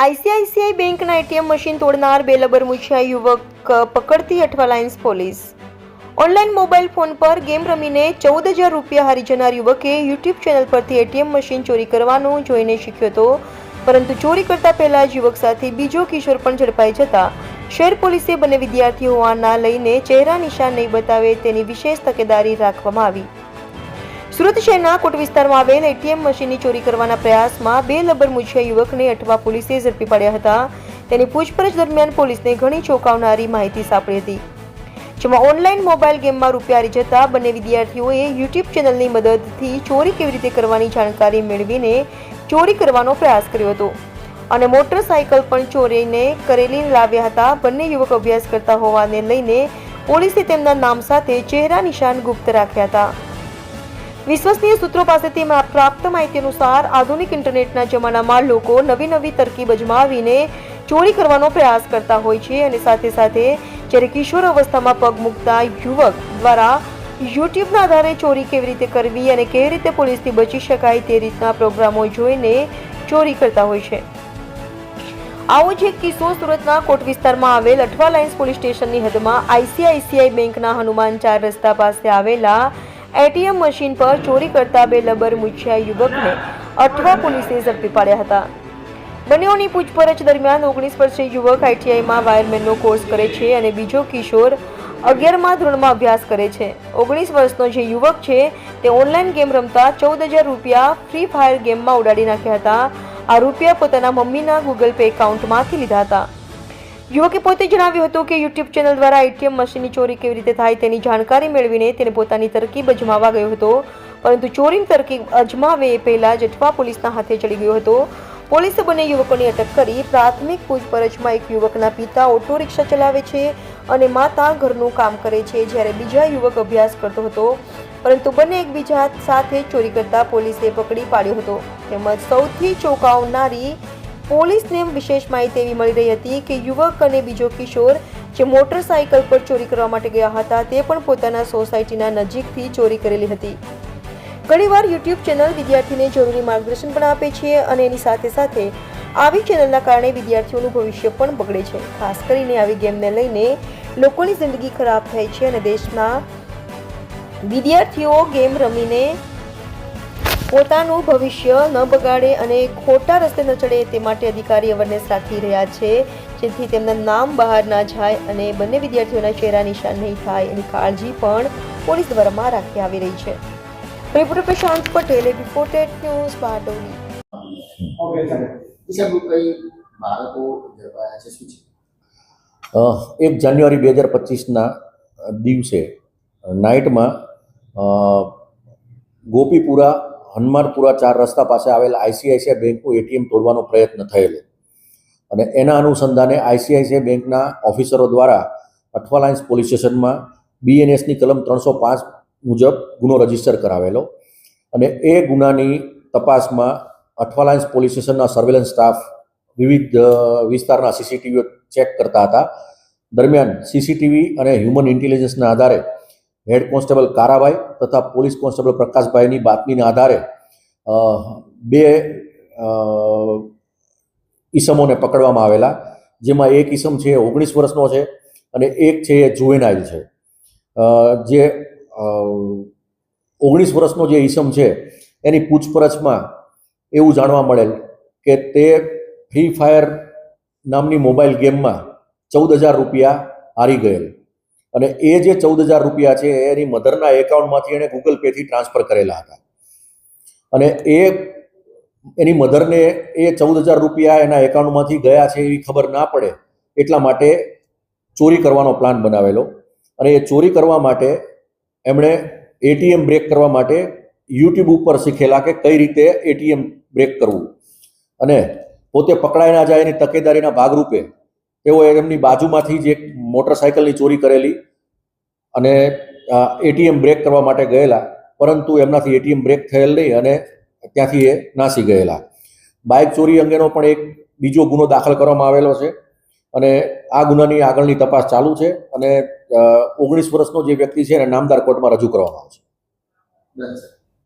ICICI બેંકના ATM machine તોડનાર બે લબર મૂછિયા યુવક પકડતી Athwa lines police. Online mobile phone પર ગેમ રમીને ચૌદ હજાર રૂપિયા હારી જનાર યુવકે યુટ્યુબ ચેનલ પરથી એટીએમ મશીન ચોરી કરવાનું જોઈને શીખ્યો હતો. પરંતુ ચોરી કરતા પહેલા યુવક સાથે બીજો કિશોર પણ ઝડપાઈ જતા. શહેર પોલીસે બંને વિદ્યાર્થીઓ હોવાના લઈને ચહેરા નિશાન નહીં બતાવે તેની વિશેષ તકેદારી રાખવામાં આવી. સુરત શહેરના કોટ વિસ્તારમાં આવેલ એટીએમ મશીનની ચોરી કરવાના પ્રયાસમાં બે લબર મૂછિયા યુવકને અઠવા પોલીસે ઝડપી પાડ્યા હતા. તેની પૂછપરછ દરમિયાન પોલીસને ઘણી ચોંકાવનારી માહિતી સાંપડી હતી. જેમાં ઓનલાઈન મોબાઈલ ગેમમાં રૂપિયા હારી જતા બંને વિદ્યાર્થીઓએ યુટ્યુબ ચેનલની મદદથી ચોરી કેવી રીતે કરવાની જાણકારી મેળવીને ચોરી કરવાનો પ્રયાસ કર્યો હતો. અને મોટરસાયકલ પણ ચોરીને કરેલી લાવ્યા હતા. બંને યુવક અભ્યાસ કરતા હોવાને લઈને પોલીસે તેમના નામ સાથે ચહેરા નિશાન ગુપ્ત રાખ્યા હતા. વિશ્વસનીય સૂત્રો પાસેથી પ્રાપ્ત માહિતી અનુસાર આધુનિક ઇન્ટરનેટના જમાનામાં લોકો નવી નવી તરકીબ અજમાવીને ચોરી કરવાનો પ્રયાસ કરતા હોય છે અને સાથે સાથે જ્યારે કિશોર અવસ્થામાં પગ મૂકતા યુવક દ્વારા યુટ્યુબના આધારે ચોરી કેવી રીતે કરવી અને કેવી રીતે પોલીસથી બચી શકાય તે રીતના પ્રોગ્રામો જોઈને ચોરી કરતા હોય છે. આવો જ એક કિસ્સો સુરતના કોટ વિસ્તારમાં આવેલ અઠવા લાઇન્સ પોલીસ સ્ટેશનની હદમાં આઈસીઆઈસીઆઈ બેંકના હનુમાન ચાર રસ્તા પાસે આવેલા એટીએમ મશીન પર ચોરી કરતા બે લબર મૂછ્યા યુવકને અઠવા પોલીસે ઝડપી પાડ્યા હતા. બંનેઓની પૂછપરછ દરમિયાન ઓગણીસ વર્ષીય યુવક આઈટીઆઈમાં વાયરમેનનો કોર્સ કરે છે અને બીજો કિશોર અગિયારમા ધોરણમાં અભ્યાસ કરે છે. ઓગણીસ વર્ષનો જે યુવક છે, તે ઓનલાઈન ગેમ રમતા ચૌદ હજાર રૂપિયા ફ્રી ફાયર ગેમમાં ઉડાડી નાખ્યા હતા. આ રૂપિયા પોતાના મમ્મીના ગૂગલ પે એકાઉન્ટમાંથી લીધા હતા. યુવકે પોતે જણાવ્યું હતું કે યુટ્યુબ ચેનલ દ્વારા એટીએમ મશીનની ચોરી કેવી રીતે થાય તેની જાણકારી મેળવીને તેને પોતાની તરકીબ અજમાવવા ગયો હતો. પરંતુ ચોરીની તરકીબ અજમાવે એ પહેલાં જઠવા પોલીસના હાથે ચડી ગયો હતો. પોલીસે બંને યુવકોની અટક કરી પ્રાથમિક પૂછપરછમાં એક યુવકના પિતા ઓટો રિક્ષા ચલાવે છે અને માતા ઘરનું કામ કરે છે જ્યારે બીજા યુવક અભ્યાસ કરતો હતો. પરંતુ બંને એકબીજા સાથે ચોરી કરતા પોલીસે પકડી પાડ્યો હતો. તેમજ સૌથી ચોંકાવનારી પોલીસને વિશેષ માહિતી એવી મળી રહી હતી કે યુવક અને બીજો કિશોર જે મોટરસાયકલ પર ચોરી કરવા માટે ગયા હતા, તે પણ પોતાના સોસાયટીના નજીકથી ચોરી કરેલી હતી. ઘણીવાર યુટ્યુબ ચેનલ વિદ્યાર્થીને જરૂરી માર્ગદર્શન પણ આપે છે અને એની સાથે સાથે આવી ચેનલના કારણે વિદ્યાર્થીઓનું ભવિષ્ય પણ બગડે છે. ખાસ કરીને આવી ગેમને લઈને લોકોની જિંદગી ખરાબ થાય છે અને દેશના વિદ્યાર્થીઓ ગેમ રમીને પોતાનું ભવિષ્ય ન બગાડે અને ખોટા રસ્તે ન ચડે તે માટે અધિકારી અવરનેસ રાખી રહ્યા છે. જેથી તેમના નામ બહાર ના જાય અને બંને વિદ્યાર્થીઓના ચહેરા નિશાન નહીં થાય એની કાળજી પણ પોલીસ દ્વારામાં રાખી આવી રહી છે. Reporter Prashant Patel reported news Bardoli. બાળકો ઝડપાયા છે શું છે? એક જાન્યુઆરી બે હજાર પચીસના દિવસે નાઇટમાં ગોપીપુરા હનુમાનપુરા ચાર રસ્તા પાસે આવેલ આઈસીઆઈસીઆઈ બેંકનું એટીએમ તોડવાનો પ્રયત્ન થયેલો. અને એના અનુસંધાને આઈસીઆઈસીઆઈ બેંકના ઓફિસરો દ્વારા અઠવાલાઇન્સ પોલીસ સ્ટેશનમાં બીએનએસની કલમ ત્રણસો પાંચ મુજબ ગુનો રજિસ્ટર કરાવેલો અને એ ગુનાની તપાસમાં અઠવાલાઇન્સ પોલીસ સ્ટેશનના સર્વેલન્સ સ્ટાફ વિવિધ વિસ્તારના સીસીટીવીઓ ચેક કરતા હતા. દરમિયાન સીસીટીવી અને હ્યુમન ઇન્ટેલિજન્સના આધારે હેડ કોન્સ્ટેબલ કારાભાઈ તથા પોલીસ કોન્સ્ટેબલ પ્રકાશભાઈની બાતમીના આધારે બે ઈસમોને પકડવામાં આવેલા, જેમાં એક ઈસમ છે ઓગણીસ વર્ષનો છે અને એક છે એ જુવેનાઇલ છે. જે ઓગણીસ વર્ષનો જે ઈસમ છે એની પૂછપરછમાં એવું જાણવા મળેલ કે તે ફ્રી ફાયર નામની મોબાઈલ ગેમમાં ચૌદ હજાર રૂપિયા હારી ગયેલ. અને એ જે ચૌદ હજાર રૂપિયા છે, એની મધરના એકાઉન્ટમાંથી એણે ગૂગલ પેથી ટ્રાન્સફર કરેલા હતા. અને એ, એની મધરને એ ચૌદ હજાર રૂપિયા એના એકાઉન્ટમાંથી ગયા છે એવી ખબર ના પડે, એટલા માટે ચોરી કરવાનો પ્લાન બનાવેલો. અને એ ચોરી કરવા માટે એમણે એટીએમ બ્રેક કરવા માટે યુટ્યુબ ઉપર શીખેલા કે કઈ રીતે એટીએમ બ્રેક કરવું. અને પોતે પકડાઈ ના જાય એની તકેદારીના ભાગરૂપે તેઓએ એમની બાજુમાંથી જ એક મોટરસાયકલની ચોરી કરેલી અને એટીએમ બ્રેક કરવા માટે ગયેલા, પરંતુ એમનાથી એટીએમ બ્રેક થયેલ નહીં અને ત્યાંથી એ નાસી ગયેલા. બાઇક ચોરી અંગેનો પણ એક બીજો ગુનો દાખલ કરવામાં આવેલો છે અને આ ગુનાની આગળની તપાસ ચાલુ છે અને ઓગણીસ વર્ષનો જે વ્યક્તિ છે એને નામદાર કોર્ટમાં રજૂ કરવામાં આવશે.